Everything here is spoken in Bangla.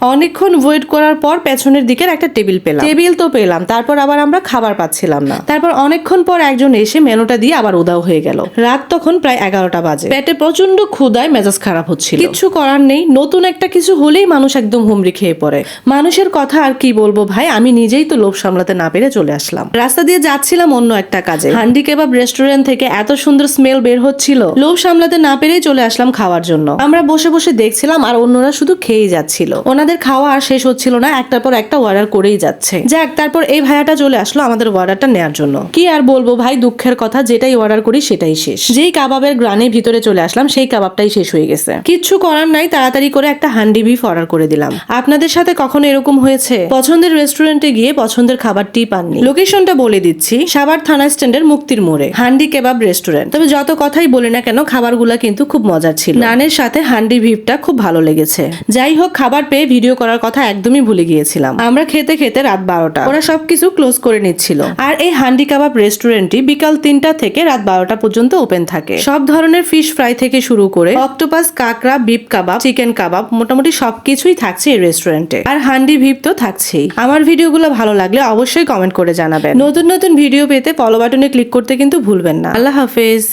অনেকক্ষণ ওয়েট করার পর পেছনের দিকের একটা টেবিল পেলাম। টেবিল তো পেলাম তারপর আবার আমরা খাবার পাচ্ছিলাম না। তারপর অনেকক্ষণ পর একজন এসে মেনুটা দিয়ে আবার উদাও হয়ে গেল। রাত তখন প্রায় এগারোটা বাজে। পেটে প্রচণ্ড ক্ষুদায় মেজাজ খারাপ হচ্ছিল। কিছু করার নেই নতুন একটা কিছু হলেই মানুষ একদম হুমড়ি খেয়ে পড়ে। মানুষের কথা আর কি বলব ভাই আমি নিজেই তো লোভ সামলাতে না পেরে চলে আসলাম। রাস্তা দিয়ে যাচ্ছিলাম অন্য একটা কাজে। হান্ডি কেবাব রেস্টুরেন্ট থেকে এত সুন্দর স্মেল বের হচ্ছিল। লোভ সামলাতে না পেরেই চলে আসলাম খাওয়ার জন্য। আমরা বসে বসে দেখছিলাম আর অন্যরা শুধু খেয়েই যাচ্ছিল। ওনাদের খাওয়া আর শেষ হচ্ছিল না, একটার পর একটা অর্ডার করেই যাচ্ছে। যাক, তারপর এই ভাইয়াটা চলে আসলো আমাদের অর্ডারটা নেওয়ার জন্য। কি আর বলব ভাই, দুঃখের কথা, যেটাই অর্ডার করি সেটাই শেষ। যেই কাবাবের গ্রানে ভিতরে চলে আসলাম, সেই কাবাবটাই শেষ হয়ে গেছে। কিচ্ছু করার নাই, তাড়াতাড়ি করে একটা হান্ডি বিফ অর্ডার করে দিলাম। আপনাদের সাথে কখনো এরকম হয়েছে? পছন্দের রেস্টুরেন্টে গিয়ে পছন্দের খাবারটি পাননি। লোকেশনটা বলে দিচ্ছি সাবার থানা স্ট্যান্ডের মুক্তির মোড়ে, হান্ডি কেবাব রেস্টুরেন্ট তবে যত কথাই বলি না কেন, খাবারগুলা কিন্তু খুব মজার ছিল। নানের সাথে হান্ডি ভিপটা খুব ভালো লেগেছে। যাই হোক, খাবার পেয়ে ভিডিও করার কথা একদমই ভুলে গিয়েছিলাম। আমরা খেতে খেতে রাত বারোটা। ওরা সবকিছু ক্লোজ করে নিচ্ছিল। আর এই হান্ডি কাবাব রেস্টুরেন্টটি বিকাল তিনটা থেকে রাত বারোটা পর্যন্ত ওপেন থাকে। সব ধরনের ফিশ ফ্রাই থেকে শুরু করে অক্টোপাস, কাঁকড়া বিপ কাবাব, চিকেন কাবাব মোটামুটি সবকিছুই থাকছে এই রেস্টুরেন্টে। আর হান্ডি ভিপ তো থাকছেই। আমার ভিডিওগুলো ভালো লাগলে অবশ্যই কমেন্ট করে জানাবেন। নতুন নতুন ভিডিও পেতে ফলো বাটনে ক্লিক করতে কিন্তু ভুলবেন না। আল্লাহ হাফেজ।